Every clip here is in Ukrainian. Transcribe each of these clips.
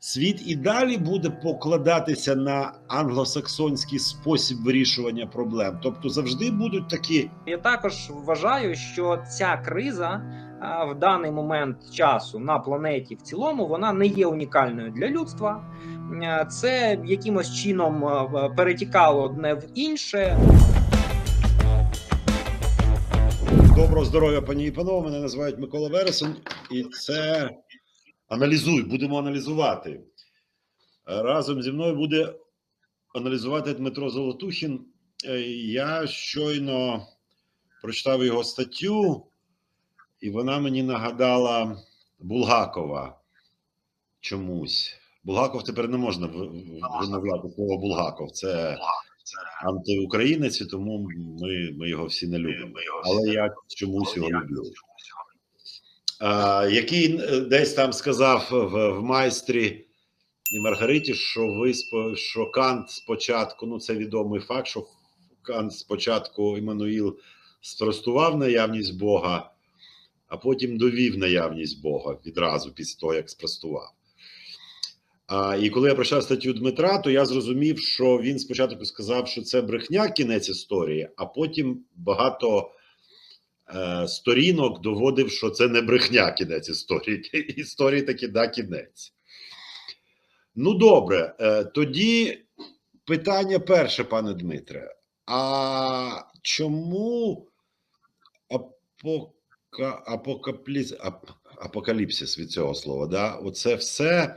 світ і далі буде покладатися на англосаксонський спосіб вирішування проблем. Тобто завжди будуть такі Я також вважаю, що ця криза в даний момент часу на планеті в цілому вона не є унікальною для людства. Це якимось чином перетікало одне в інше. Доброго здоров'я, пані і панове. Мене називають Микола Вересень, і це аналізуй. Будемо аналізувати. Е, Разом зі мною буде аналізувати Дмитро Золотухін. Е, Я щойно прочитав його статтю, і вона мені нагадала Булгакова чомусь. Булгаков тепер не можна вимовляти слово Булгаков. Це антиукраїнець, і тому ми, ми його всі не любимо. Але я чомусь його люблю. Який е, десь там сказав в, в майстрі і Маргариті, що ви що Кант спочатку, ну це відомий факт, що Кант спочатку Іммануїл спростував наявність Бога, а потім довів наявність Бога відразу після того, як спростував. А, і коли я прочитав статтю Дмитра, то я зрозумів, що він спочатку сказав, що це брехня кінець історії, а потім багато сторінок доводив, що це не брехня кінець історії. Історії таки да кінець. Ну, добре, е, тоді питання перше, пане Дмитре. А чому апока, апокапліс, ап, апокаліпсис від цього слова? Да? Оце все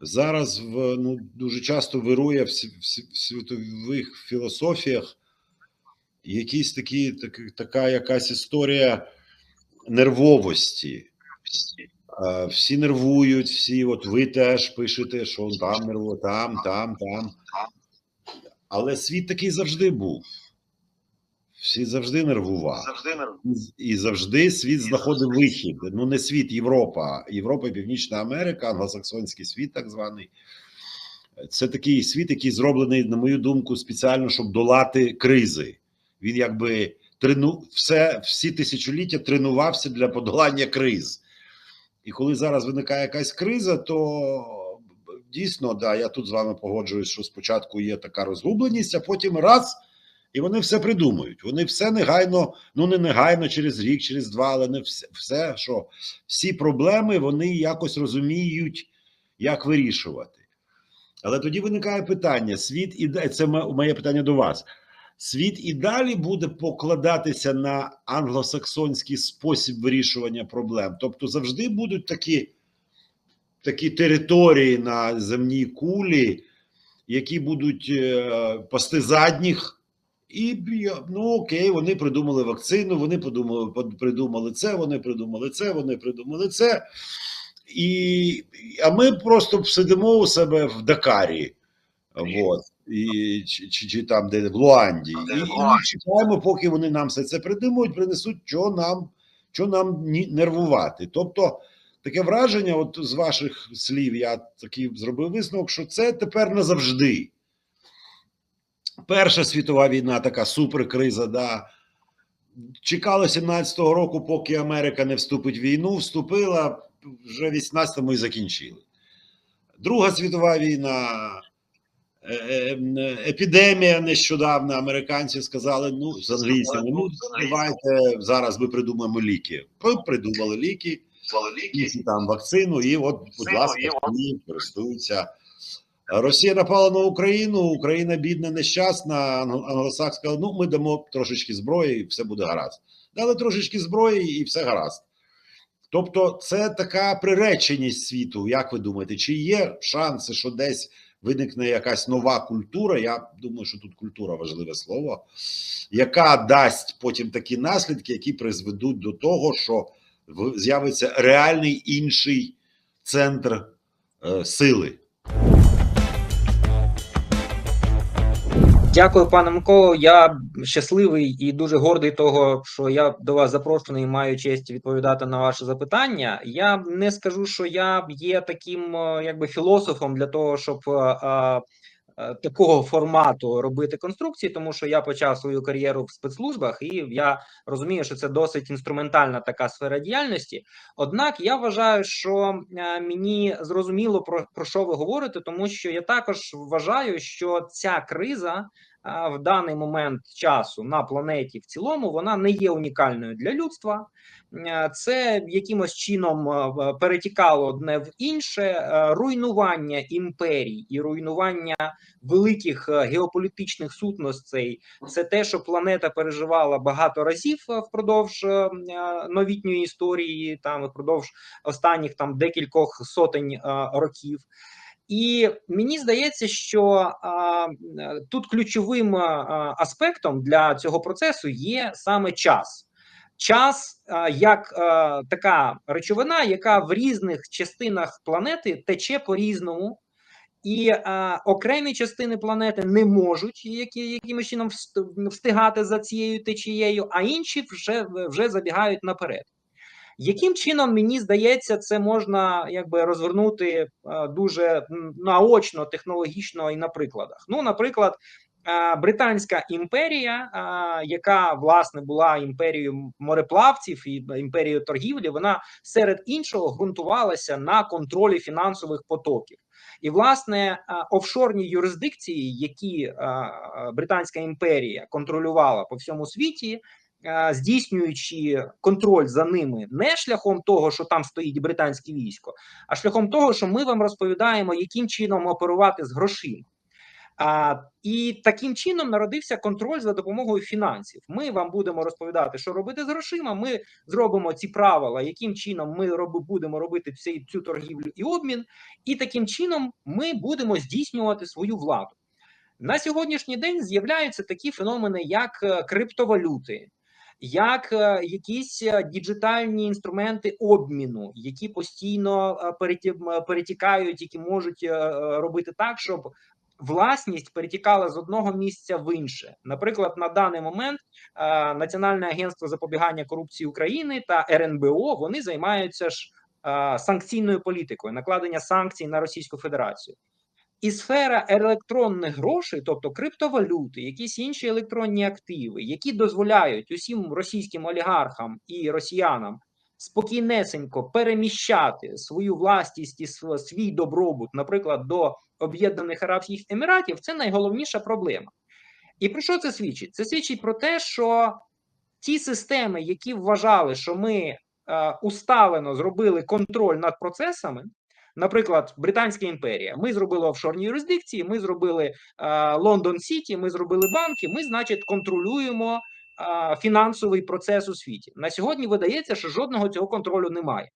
зараз в, ну, дуже часто вирує в в світових філософіях якісь такі, так, така якась історія нервовості. Всі нервують, всі, от ви теж пишете, що там нерво, там, там, там. Але світ такий завжди був. Всі завжди нервували. Завжди не І- І завжди світ знаходив вихід. Ну, не світ, Європа. Європа і Північна Америка, англосаксонський світ, так званий. Це такий світ, який зроблений, на мою думку, спеціально, щоб долати кризи. Він якби трену все, всі тисячоліття тренувався для подолання криз. І коли зараз виникає якась криза, то дійсно, да, я тут з вами погоджуюсь, що спочатку є така розгубленість, а потім раз, і вони все придумають. Вони все негайно, ну не негайно через рік, через два, але не все, все що всі проблеми вони якось розуміють, як вирішувати. Але тоді виникає питання: світ і да- це моє питання до вас. Світ і далі буде покладатися на англосаксонський спосіб вирішування проблем. Тобто завжди будуть такі, такі території на земній кулі, які будуть е, пасти задніх. І ну окей, вони придумали вакцину, вони подумали, придумали це, вони придумали це, вони придумали це. І, а ми просто сидимо у себе в Дакарі. Вот. І, чи, чи, чи там, де в Луанді, і, і ми чекаємо, поки вони нам все це придумають, принесуть, що нам, що нам нервувати. Тобто, таке враження, от з ваших слів, я такий зробив висновок, що це тепер назавжди. Перша світова війна, така суперкриза, да. Чекали 17-го року, поки Америка не вступить в війну, вступила вже в 18-му і закінчили. Друга світова війна, епідемія нещодавно. Американці сказали: ну, з англійцями, ну давайте зараз ми придумаємо ліки. Придумали ліки, і там вакцину, і от, будь ласка, всі користуються. Росія напала на Україну, Україна бідна, нещасна. Англ- Англосакс сказав, ну ми дамо трошечки зброї, і все буде гаразд. Дали трошечки зброї, і все гаразд. Тобто, це така приреченість світу. Як ви думаєте, чи є шанси, що десь виникне якась нова культура? Я думаю, що тут культура важливе слово, яка дасть потім такі наслідки, які призведуть до того, що з'явиться реальний інший центр е, сили. Дякую, пане Миколо. Я щасливий і дуже гордий того, що я до вас запрошений і маю честь відповідати на ваші запитання. Я не скажу, що я є таким якби філософом для того, щоб е, е, такого формату робити конструкції, тому що я почав свою кар'єру в спецслужбах, і я розумію, що це досить інструментальна така сфера діяльності. Однак я вважаю, що е, мені зрозуміло про, про що ви говорите, тому що я також вважаю, що ця криза. В даний момент часу на планеті в цілому вона не є унікальною для людства. Е, Це якимось чином е, перетікало одне в інше. Е, Руйнування імперій і руйнування великих геополітичних сутностей це те, що планета переживала багато разів впродовж новітньої історії, там впродовж останніх там декількох сотень років. І мені здається, що а, е, тут ключовим а, аспектом для цього процесу є саме час. Час а, як а, така речовина, яка в різних частинах планети тече по-різному, і а, окремі частини планети не можуть які, якимось чином вст- встигати за цією течією, а інші вже, вже забігають наперед. Яким чином мені здається, це можна якби розвернути е, дуже наочно, технологічно і на прикладах? Ну, наприклад, е, Британська імперія, е, яка власне була імперією мореплавців і імперією торгівлі, вона серед іншого ґрунтувалася на контролі фінансових потоків. І власне офшорні юрисдикції, які Британська імперія контролювала по всьому світі, здійснюючи контроль за ними не шляхом того, що там стоїть британське військо, а шляхом того, що ми вам розповідаємо, яким чином оперувати з грошима. А, і таким чином народився контроль за допомогою фінансів. Ми вам будемо розповідати, що робити з грошима. Ми зробимо ці правила, яким чином ми роби, будемо робити цей, цю торгівлю і обмін, і таким чином ми будемо здійснювати свою владу. На сьогоднішній день з'являються такі феномени, як е, криптовалюти, як е, якісь е, діджитальні інструменти обміну, які постійно е, перетікають, які можуть робити так, щоб власність перетікала з одного місця в інше. Наприклад, на даний момент Національне агентство запобігання корупції України та РНБО вони займаються ж санкційною політикою, накладення санкцій на Російську Федерацію. І сфера електронних грошей, тобто криптовалюти, якісь інші електронні активи, які дозволяють усім російським олігархам і росіянам спокійнесенько переміщати свою власність і свій добробут, наприклад, до Об'єднаних Арабських Еміратів, це найголовніша проблема. І про що це свідчить? Це свідчить про те, що ті системи, які вважали, що ми е, усталено зробили контроль над процесами, наприклад, Британська імперія, ми зробили офшорні юрисдикції, ми зробили Лондон Сіті, ми зробили банки. Ми, значить, контролюємо фінансовий процес у світі. На сьогодні видається, що жодного цього контролю немає.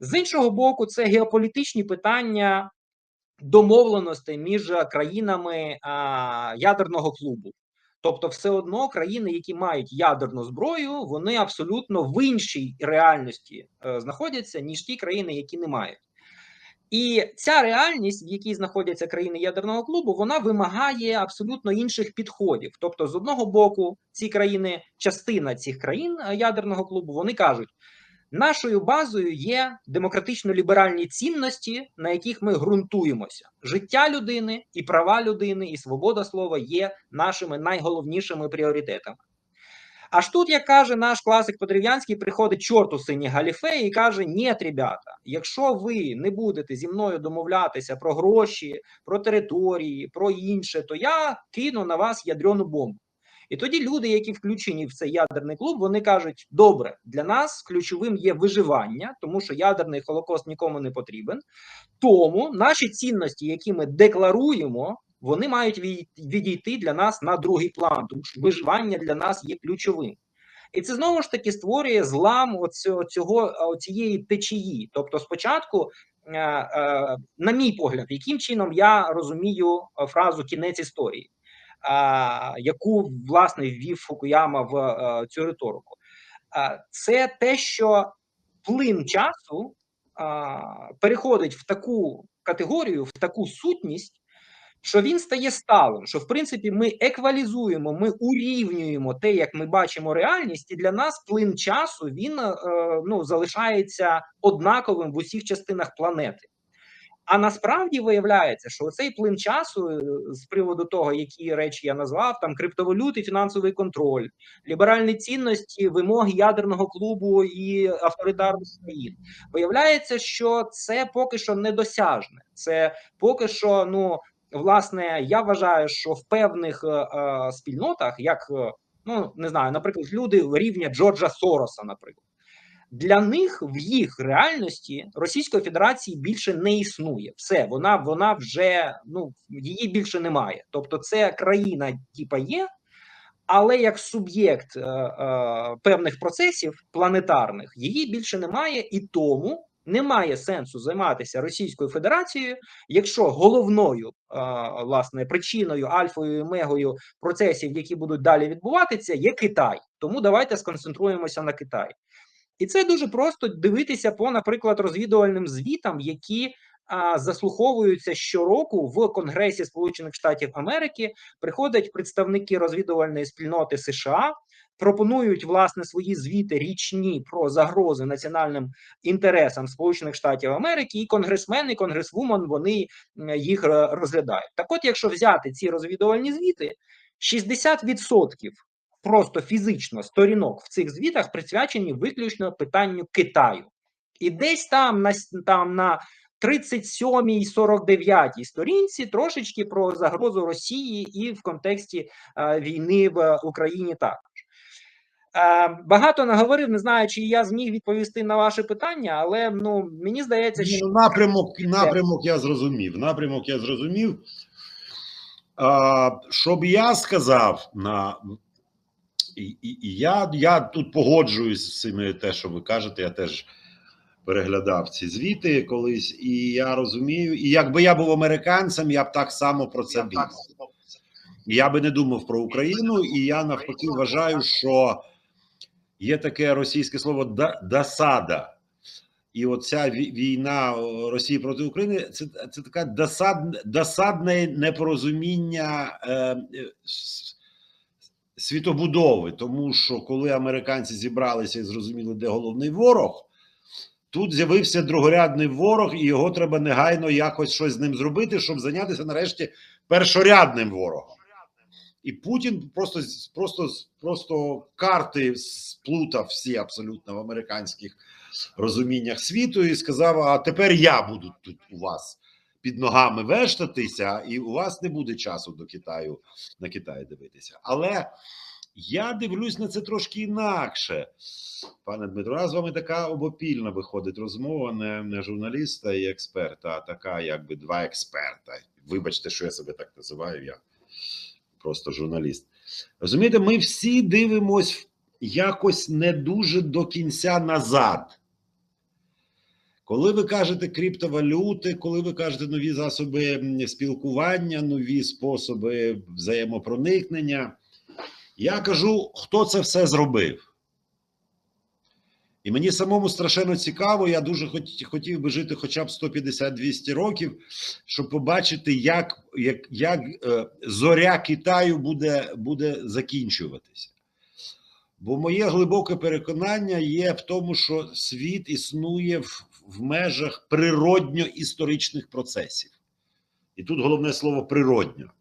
З іншого боку, це геополітичні питання домовленостей між країнами ядерного клубу. Тобто, все одно країни, які мають ядерну зброю, вони абсолютно в іншій реальності е, знаходяться, ніж ті країни, які не мають. І ця реальність, в якій знаходяться країни ядерного клубу, вона вимагає абсолютно інших підходів. Тобто, з одного боку, ці країни, частина цих країн е, ядерного клубу, вони кажуть, нашою базою є демократично-ліберальні цінності, на яких ми ґрунтуємося. Життя людини і права людини, і свобода слова є нашими найголовнішими пріоритетами. Аж тут, як каже наш класик Подерев'янський, приходить чорт у сині галіфе і каже: Ні, ребята, якщо ви не будете зі мною домовлятися про гроші, про території, про інше, то я кину на вас ядрену бомбу. І тоді люди, які включені в цей ядерний клуб, вони кажуть: добре, для нас ключовим є виживання, тому що ядерний холокост нікому не потрібен. Тому наші цінності, які ми декларуємо, вони мають відійти для нас на другий план, тому що виживання для нас є ключовим. І це знову ж таки створює злам оцього, цього, цієї течії. Тобто, спочатку, е, е, на мій погляд, яким чином я розумію е, фразу кінець історії, яку власне ввів Фукуяма в цю риторику, це те, що плин часу переходить в таку категорію, в таку сутність, що він стає сталим. Що в принципі ми еквалізуємо, ми урівнюємо те, як ми бачимо реальність, і для нас плин часу він е, ну залишається однаковим в усіх частинах планети. А насправді виявляється, що цей плин часу е, з приводу того, які речі я назвав, там криптовалюти, фінансовий контроль, ліберальні цінності, вимоги ядерного клубу і авторитарних країн. Виявляється, що це поки що недосяжне. Це поки що, ну власне, я вважаю, що в певних е, е, спільнотах, як е, ну не знаю, наприклад, люди рівня Джорджа Сороса, наприклад. Для них в їх реальності Російської Федерації більше не існує. Все, вона вона вже ну її більше немає. Тобто, це країна, типа є, але як суб'єкт е, е, певних процесів планетарних її більше немає, і тому немає сенсу займатися Російською Федерацією, якщо головною власне причиною, альфою і мегою процесів, які будуть далі відбуватися, є Китай. Тому давайте сконцентруємося на Китаї. І це дуже просто дивитися по, наприклад, розвідувальним звітам, які а, заслуховуються щороку в Конгресі Сполучених Штатів Америки. Приходять представники розвідувальної спільноти США, пропонують власне свої звіти річні про загрози національним інтересам Сполучених Штатів Америки, і конгресмени, конгресвумен вони їх е, розглядають. Так, от, якщо взяти ці розвідувальні звіти, 60% просто фізично сторінок в цих звітах присвячені виключно питанню Китаю. І десь там на там на 37-й, 49-й сторінці трошечки про загрозу Росії і в контексті е, війни в Україні також. Е, багато наговорив, не знаю, чи я зміг відповісти на ваше питання, але ну мені здається, що ну, напрямок, напрямок я зрозумів. Напрямок я зрозумів. А, Щоб я сказав на і, і, і я я тут погоджуюсь з цими те, що ви кажете. Я теж переглядав ці звіти колись, і я розумію, і якби я був американцем, я б так само про це думав. Я би не думав про Україну, і я навпаки вважаю, що є таке російське слово досада. І оця війна Росії проти України це це така досад, досадне непорозуміння е, світобудови, тому що коли американці зібралися і зрозуміли, де головний ворог, тут з'явився другорядний ворог, і його треба негайно якось щось з ним зробити, щоб зайнятися нарешті першорядним ворогом. І Путін просто просто, просто карти сплутав всі абсолютно в американських розуміннях світу і сказав: А тепер я буду тут у вас під ногами вештатися, і у вас не буде часу до Китаю на Китай дивитися. Але я дивлюсь на це трошки інакше, пане Дмитро. А з вами така обопільна виходить розмова, не, не журналіста і експерта, а така, якби два експерта. Вибачте, що я себе так називаю. Я просто журналіст. Розумієте, ми всі дивимось якось не дуже до кінця назад. Коли ви кажете криптовалюти, коли ви кажете нові засоби спілкування, нові способи взаємопроникнення, я кажу, хто це все зробив. І мені самому страшенно цікаво, я дуже хотів би жити хоча б 150-200 років, щоб побачити, як як, як е, зоря Китаю буде, буде закінчуватися. Бо моє глибоке переконання є в тому, що світ існує в, в межах природньо-історичних процесів. І тут головне слово природньо.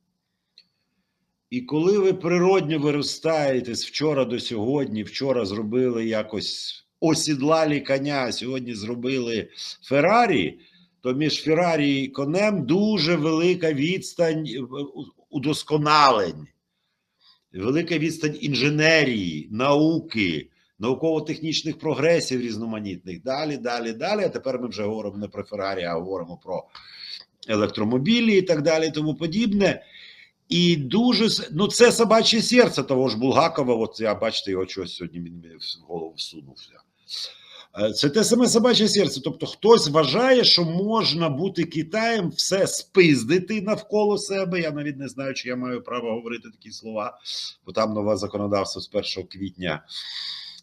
І коли ви природньо виростаєте з вчора до сьогодні, вчора зробили якось осідлалі коня, сьогодні зробили Феррарі, то між Феррарі і конем дуже велика відстань удосконалень велика відстань інженерії, науки, науково-технічних прогресів різноманітних. Далі, далі, далі. А тепер ми вже говоримо не про Феррарі, а говоримо про електромобілі і так далі, і тому подібне. І дуже ну це собаче серце того ж Булгакова. От я бачите, його чогось сьогодні він в голову всунувся. Е, це те саме собаче серце. Тобто, хтось вважає, що можна бути Китаєм, все спиздити навколо себе. Я навіть не знаю, чи я маю право говорити такі слова, бо там нове законодавство з 1 квітня.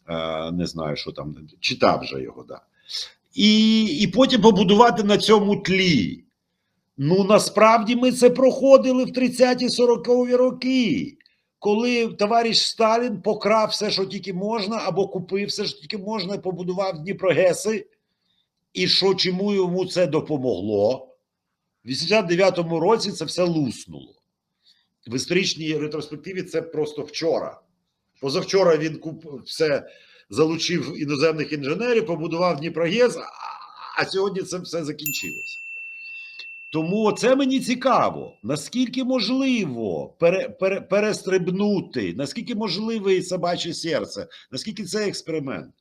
Е, не знаю, що там читав вже його, да. І, і потім побудувати на цьому тлі. Ну насправді ми це проходили в 30-40-ві роки коли товариш Сталін покрав все, що тільки можна, або купив все, що тільки можна, і побудував Дніпрогеси, і що чому йому це допомогло? В 89-му році це все луснуло. В історичній ретроспективі це просто вчора. Позавчора він куп все залучив іноземних інженерів, побудував Дніпрогез, а, сьогодні це все закінчилося. Тому це мені цікаво, наскільки можливо пере, пере, перестрибнути, наскільки можливе собаче серце, наскільки це експеримент.